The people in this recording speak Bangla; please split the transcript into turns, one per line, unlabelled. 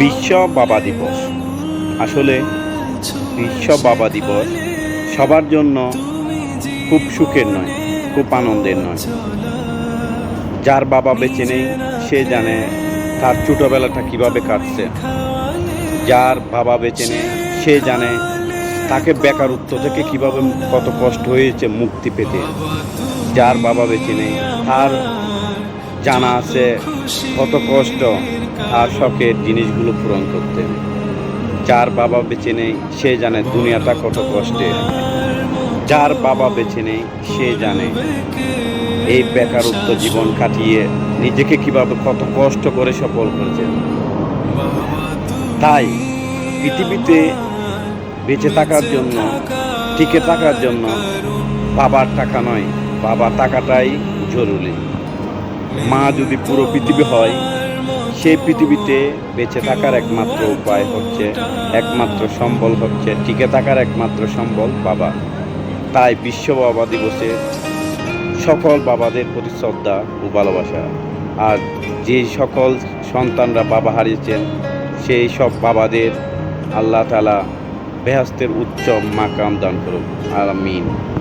বিশ্ব বাবা দিবস। আসলে বিশ্ব বাবা দিবস সবার জন্য খুব সুখের নয়, খুব আনন্দের নয়। যার বাবা বেঁচে নেই, সে জানে তার ছোটোবেলাটা কীভাবে কাটছে। যার বাবা বেঁচে নেই, সে জানে তাকে বেকারত্ব থেকে কীভাবে কত কষ্ট হয়েছে মুক্তি পেতে। যার বাবা বেঁচে নেই, তার জানা আছে কত কষ্ট আর শখের জিনিসগুলো পূরণ করতে। যার বাবা বেঁচে নেই, সে জানে দুনিয়াটা কত কষ্টের। যার বাবা বেঁচে নেই, সে জানে এই বেকারত্ব জীবন কাটিয়ে নিজেকে কীভাবে কত কষ্ট করে সফল করেছে। তাই পৃথিবীতে বেঁচে থাকার জন্য, টিকে থাকার জন্য বাবার টাকা নয় বাবা টাকাটাই জরুরি। মা যদি পুরো পৃথিবী হয়, সেই পৃথিবীতে বেঁচে থাকার একমাত্র উপায় হচ্ছে, একমাত্র সম্বল হচ্ছে, টিকে থাকার একমাত্র সম্বল বাবা। তাই বিশ্ব বাবা দিবসে সকল বাবাদের প্রতি শ্রদ্ধা ও ভালোবাসা। আর যে সকল সন্তানরা বাবা হারিয়েছেন, সেই সব বাবাদের আল্লাহ তালা বেহাস্তের উচ্চ মাকাম দান করুন। আমিন।